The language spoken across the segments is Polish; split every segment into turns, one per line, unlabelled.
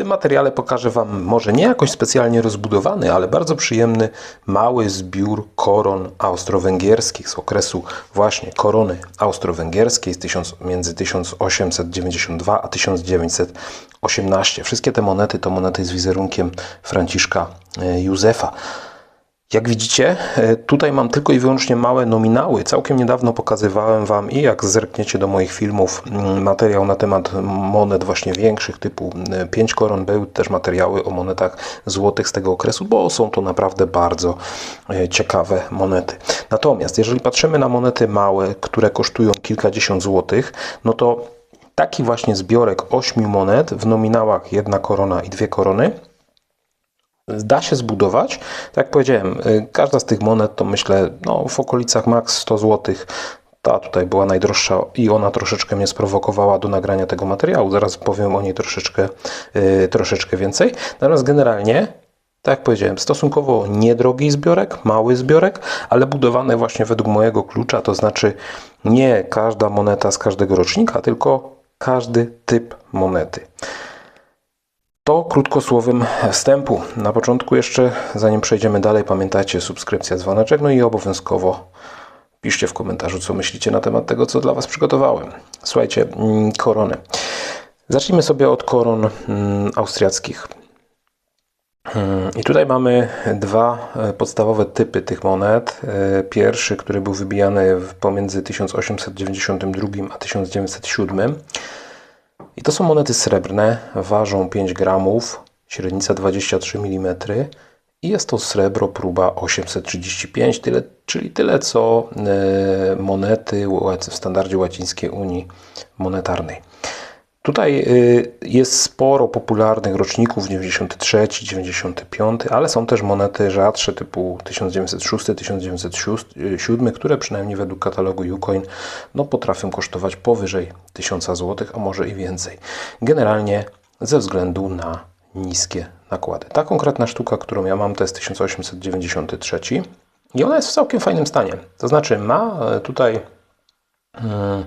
tym materiale pokażę Wam może nie jakoś specjalnie rozbudowany, ale bardzo przyjemny, mały zbiór koron austro-węgierskich z okresu właśnie korony austro-węgierskiej między 1892 a 1918. Wszystkie te monety to monety z wizerunkiem Franciszka e, Józefa. Jak widzicie, e, tutaj mam tylko i wyłącznie małe nominały. Całkiem niedawno pokazywałem Wam i jak zerkniecie do moich filmów, mm, materiał na temat monet właśnie większych, typu 5 koron. Były też materiały o monetach złotych z tego okresu, bo są to naprawdę bardzo e, ciekawe monety. Natomiast jeżeli patrzymy na monety małe, które kosztują kilkadziesiąt złotych, no to taki właśnie zbiorek 8 monet w nominałach jedna korona i dwie korony da się zbudować. Tak jak powiedziałem, y, każda z tych monet to myślę no, w okolicach maks 100 zł. Ta tutaj była najdroższa i ona troszeczkę mnie sprowokowała do nagrania tego materiału. Zaraz powiem o niej troszeczkę, yy, troszeczkę więcej. Natomiast generalnie tak jak powiedziałem, stosunkowo niedrogi zbiorek, mały zbiorek, ale budowany właśnie według mojego klucza, to znaczy nie każda moneta z każdego rocznika, tylko każdy typ monety. To krótko słowem wstępu. Na początku jeszcze, zanim przejdziemy dalej, pamiętajcie, subskrypcja, dzwoneczek, no i obowiązkowo piszcie w komentarzu, co myślicie na temat tego, co dla Was przygotowałem. Słuchajcie, mm, korony. Zacznijmy sobie od koron mm, austriackich. Mm, I tutaj mamy dwa e, podstawowe typy tych monet. E, pierwszy, który był wybijany pomiędzy 1892 a 1907 i to są monety srebrne, ważą 5 gramów, średnica 23 mm i jest to srebro próba 835, tyle, czyli tyle co e, monety w standardzie łacińskiej Unii Monetarnej. Tutaj y, jest sporo popularnych roczników 93, 95, ale są też monety rzadsze typu 1906, 1907, które przynajmniej według katalogu Ucoin no, potrafią kosztować powyżej 1000 zł, a może i więcej. Generalnie ze względu na niskie nakłady. Ta konkretna sztuka, którą ja mam, to jest 1893 i ona jest w całkiem fajnym stanie. To znaczy ma e, tutaj. Hmm,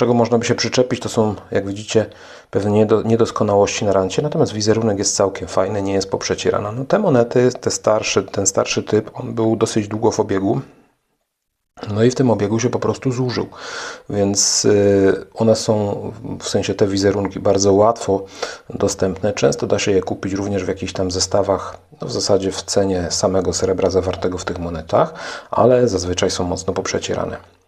czego można by się przyczepić, to są, jak widzicie, pewne niedoskonałości na rancie, natomiast wizerunek jest całkiem fajny, nie jest poprzecierana. No, te monety, te starsze, ten starszy typ, on był dosyć długo w obiegu, no i w tym obiegu się po prostu zużył, więc y, one są, w sensie te wizerunki, bardzo łatwo dostępne. Często da się je kupić również w jakichś tam zestawach, no w zasadzie w cenie samego srebra zawartego w tych monetach, ale zazwyczaj są mocno poprzecierane.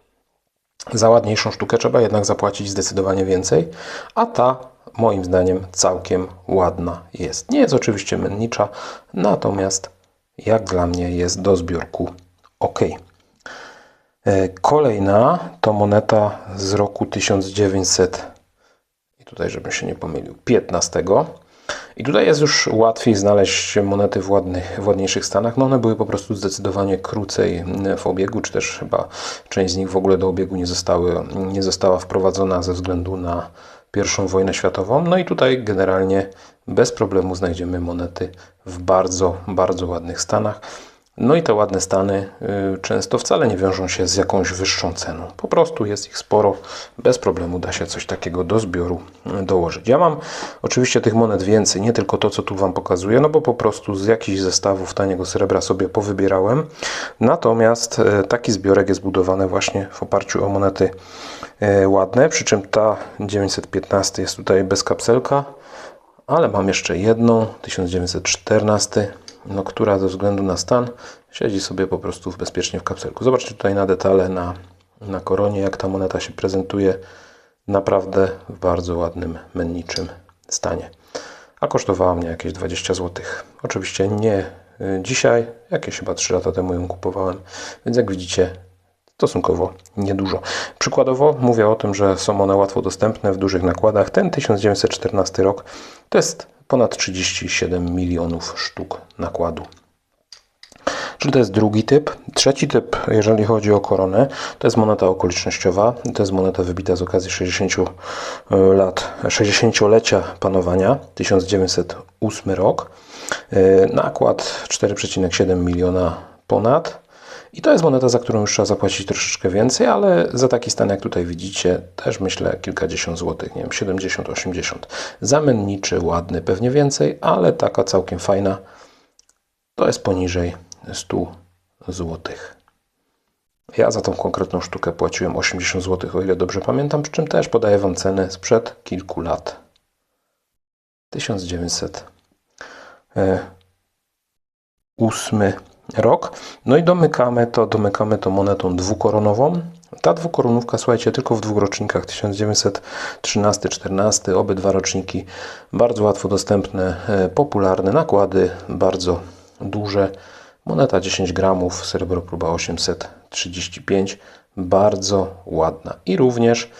Za ładniejszą sztukę trzeba jednak zapłacić zdecydowanie więcej, a ta moim zdaniem całkiem ładna jest. Nie jest oczywiście mennicza, natomiast jak dla mnie jest do zbiorku ok. E, kolejna to moneta z roku 1900 i tutaj żebym się nie pomylił 15 i tutaj jest już łatwiej znaleźć monety w, ładnych, w ładniejszych stanach. No one były po prostu zdecydowanie krócej w obiegu, czy też chyba część z nich w ogóle do obiegu nie, zostały, nie została wprowadzona ze względu na I wojnę światową. No i tutaj generalnie bez problemu znajdziemy monety w bardzo, bardzo ładnych stanach. No i te ładne stany y, często wcale nie wiążą się z jakąś wyższą ceną. Po prostu jest ich sporo, bez problemu da się coś takiego do zbioru y, dołożyć. Ja mam oczywiście tych monet więcej, nie tylko to, co tu Wam pokazuję, no bo po prostu z jakichś zestawów taniego srebra sobie powybierałem. Natomiast y, taki zbiorek jest budowany właśnie w oparciu o monety ładne, przy czym ta 915 jest tutaj bez kapselka, ale mam jeszcze jedną, 1914 no, która ze względu na stan siedzi sobie po prostu bezpiecznie w kapselku. Zobaczcie tutaj na detale na, na koronie, jak ta moneta się prezentuje. Naprawdę w bardzo ładnym, menniczym stanie. A kosztowała mnie jakieś 20 zł. Oczywiście nie y, dzisiaj, jakieś chyba 3 lata temu ją kupowałem, więc jak widzicie, stosunkowo niedużo. Przykładowo mówię o tym, że są one łatwo dostępne w dużych nakładach. Ten 1914 rok to jest ponad 37 milionów sztuk nakładu. Czyli to jest drugi typ. Trzeci typ, jeżeli chodzi o koronę, to jest moneta okolicznościowa. To jest moneta wybita z okazji 60 e, lat, 60-lecia panowania, 1908 rok. E, nakład 4,7 miliona ponad. I to jest moneta, za którą już trzeba zapłacić troszeczkę więcej, ale za taki stan, jak tutaj widzicie, też myślę kilkadziesiąt złotych, nie wiem, 70, 80. Zamenniczy, ładny, pewnie więcej, ale taka całkiem fajna, to jest poniżej 100 złotych. Ja za tą konkretną sztukę płaciłem 80 zł, o ile dobrze pamiętam, przy czym też podaję Wam cenę sprzed kilku lat. 1908 rok. No i domykamy to, domykamy to monetą dwukoronową. Ta dwukoronówka, słuchajcie, tylko w dwóch rocznikach 1913-14, obydwa roczniki bardzo łatwo dostępne, e, popularne, nakłady bardzo duże. Moneta 10 gramów, srebro próba 835, bardzo ładna. I również,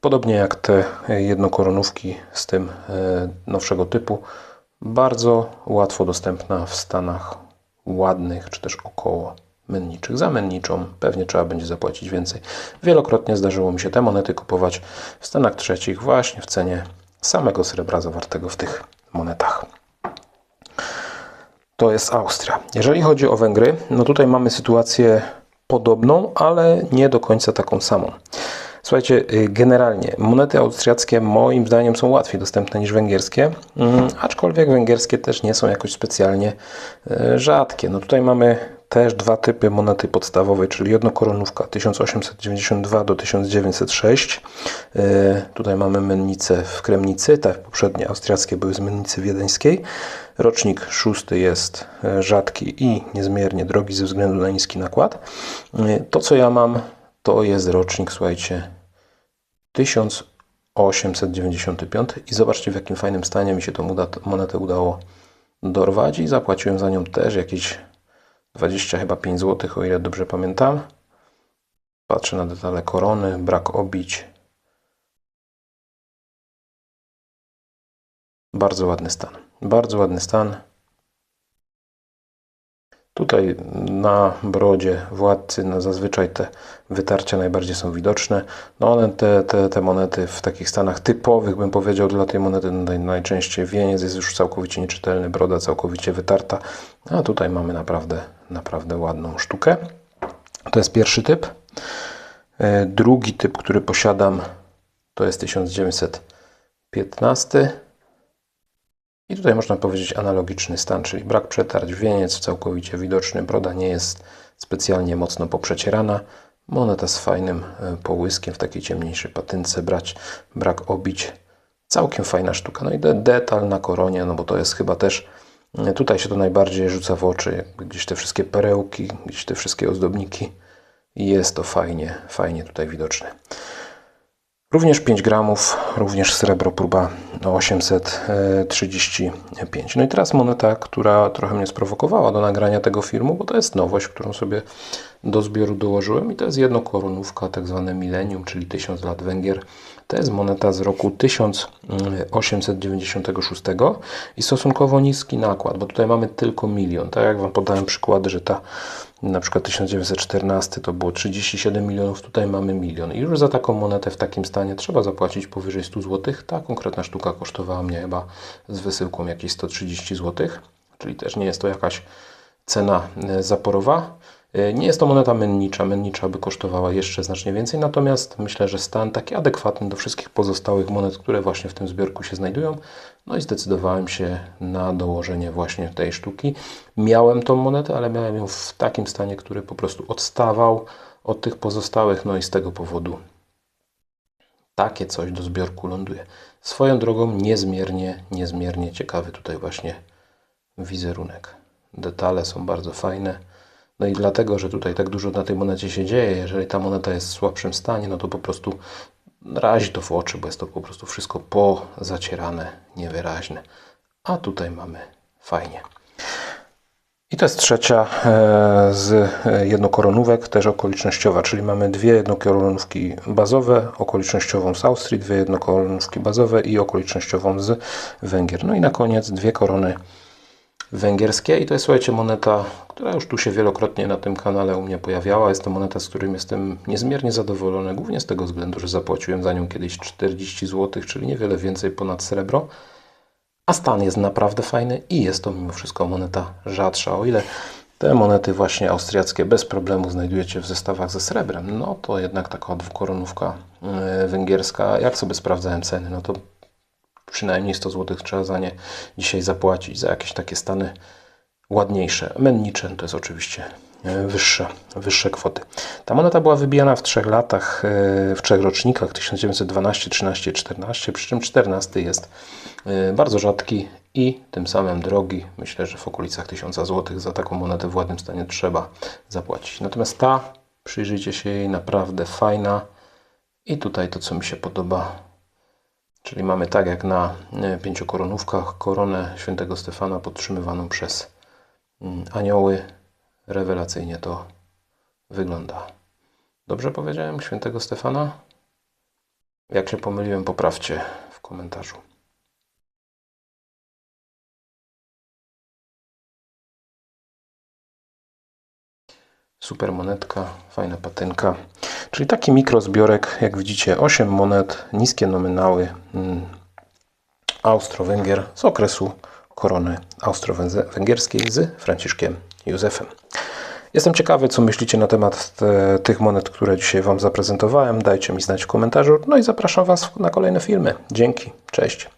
podobnie jak te jednokoronówki z tym e, nowszego typu, bardzo łatwo dostępna w Stanach ładnych, czy też około menniczych. Za menniczą pewnie trzeba będzie zapłacić więcej. Wielokrotnie zdarzyło mi się te monety kupować w Stanach trzecich właśnie w cenie samego srebra zawartego w tych monetach to jest Austria. Jeżeli chodzi o Węgry, no tutaj mamy sytuację podobną, ale nie do końca taką samą. Słuchajcie, y, generalnie monety austriackie moim zdaniem są łatwiej dostępne niż węgierskie, mm, aczkolwiek węgierskie też nie są jakoś specjalnie y, rzadkie. No tutaj mamy też dwa typy monety podstawowej, czyli jednokoronówka 1892 do 1906. Y, tutaj mamy mennicę w Kremnicy, te poprzednie austriackie były z mennicy wiedeńskiej. Rocznik szósty jest rzadki i niezmiernie drogi ze względu na niski nakład. To co ja mam to jest rocznik, słuchajcie, 1895 i zobaczcie w jakim fajnym stanie mi się tą monetę udało dorwać i zapłaciłem za nią też jakieś 20 chyba 5 zł, o ile dobrze pamiętam. Patrzę na detale korony, brak obić. Bardzo ładny stan. Bardzo ładny stan. Tutaj na brodzie władcy no zazwyczaj te wytarcia najbardziej są widoczne. No one, te, te, te monety w takich stanach typowych, bym powiedział, dla tej monety najczęściej wieniec jest już całkowicie nieczytelny, broda całkowicie wytarta. A tutaj mamy naprawdę, naprawdę ładną sztukę. To jest pierwszy typ. E, drugi typ, który posiadam, to jest 1915 i tutaj można powiedzieć analogiczny stan, czyli brak przetarć, wieniec całkowicie widoczny, broda nie jest specjalnie mocno poprzecierana, moneta z fajnym e, połyskiem w takiej ciemniejszej patynce, brać, brak obić, całkiem fajna sztuka. No i de detal na koronie, no bo to jest chyba też, e, tutaj się to najbardziej rzuca w oczy, gdzieś te wszystkie perełki, gdzieś te wszystkie ozdobniki jest to fajnie, fajnie tutaj widoczne. Również 5 gramów, również srebro, próba 835. No i teraz moneta, która trochę mnie sprowokowała do nagrania tego filmu, bo to jest nowość, którą sobie do zbioru dołożyłem i to jest jednokoronówka, tak zwane milenium, czyli 1000 lat Węgier. To jest moneta z roku 1896 i stosunkowo niski nakład, bo tutaj mamy tylko milion. Tak jak Wam podałem przykłady, że ta na przykład 1914 to było 37 milionów, tutaj mamy milion. I już za taką monetę w takim stanie trzeba zapłacić powyżej 100 zł. Ta konkretna sztuka kosztowała mnie chyba z wysyłką jakieś 130 zł, czyli też nie jest to jakaś cena e, zaporowa. E, nie jest to moneta mennicza, mennicza by kosztowała jeszcze znacznie więcej, natomiast myślę, że stan taki adekwatny do wszystkich pozostałych monet, które właśnie w tym zbiorku się znajdują. No i zdecydowałem się na dołożenie właśnie tej sztuki. Miałem tą monetę, ale miałem ją w takim stanie, który po prostu odstawał od tych pozostałych, no i z tego powodu takie coś do zbiorku ląduje. Swoją drogą niezmiernie, niezmiernie ciekawy tutaj właśnie wizerunek. Detale są bardzo fajne. No i dlatego, że tutaj tak dużo na tej monecie się dzieje, jeżeli ta moneta jest w słabszym stanie, no to po prostu razi to w oczy, bo jest to po prostu wszystko pozacierane, niewyraźne. A tutaj mamy fajnie. I to jest trzecia e, z jednokoronówek, też okolicznościowa, czyli mamy dwie jednokoronówki bazowe, okolicznościową z Austrii, dwie jednokoronówki bazowe i okolicznościową z Węgier. No i na koniec dwie korony węgierskie i to jest, słuchajcie, moneta, która już tu się wielokrotnie na tym kanale u mnie pojawiała. Jest to moneta, z którym jestem niezmiernie zadowolony, głównie z tego względu, że zapłaciłem za nią kiedyś 40 zł, czyli niewiele więcej ponad srebro. A stan jest naprawdę fajny i jest to mimo wszystko moneta rzadsza. O ile Te monety właśnie austriackie bez problemu znajdujecie w zestawach ze srebrem. No to jednak taka dwukoronówka e, węgierska. Jak sobie sprawdzałem ceny, no to przynajmniej 100 zł trzeba za nie dzisiaj zapłacić, za jakieś takie stany ładniejsze. Mennicze to jest oczywiście e, wyższe, wyższe kwoty. Ta moneta była wybijana w trzech latach, e, w trzech rocznikach 1912, 13, 14, przy czym 14 jest e, bardzo rzadki i tym samym drogi. Myślę, że w okolicach 1000 zł za taką monetę w ładnym stanie trzeba zapłacić. Natomiast ta, przyjrzyjcie się jej, naprawdę fajna. I tutaj to, co mi się podoba, Czyli mamy tak jak na e, pięciokoronówkach koronę świętego Stefana podtrzymywaną przez mm, anioły. Rewelacyjnie to wygląda. Dobrze powiedziałem świętego Stefana? Jak się pomyliłem, poprawcie w komentarzu. Super monetka, fajna patynka. Czyli taki mikrozbiorek, jak widzicie, 8 monet, niskie nominały mm, Austro-Węgier z okresu korony austro-węgierskiej z Franciszkiem Józefem. Jestem ciekawy, co myślicie na temat te, tych monet, które dzisiaj Wam zaprezentowałem. Dajcie mi znać w komentarzu. No i zapraszam Was na kolejne filmy. Dzięki, cześć.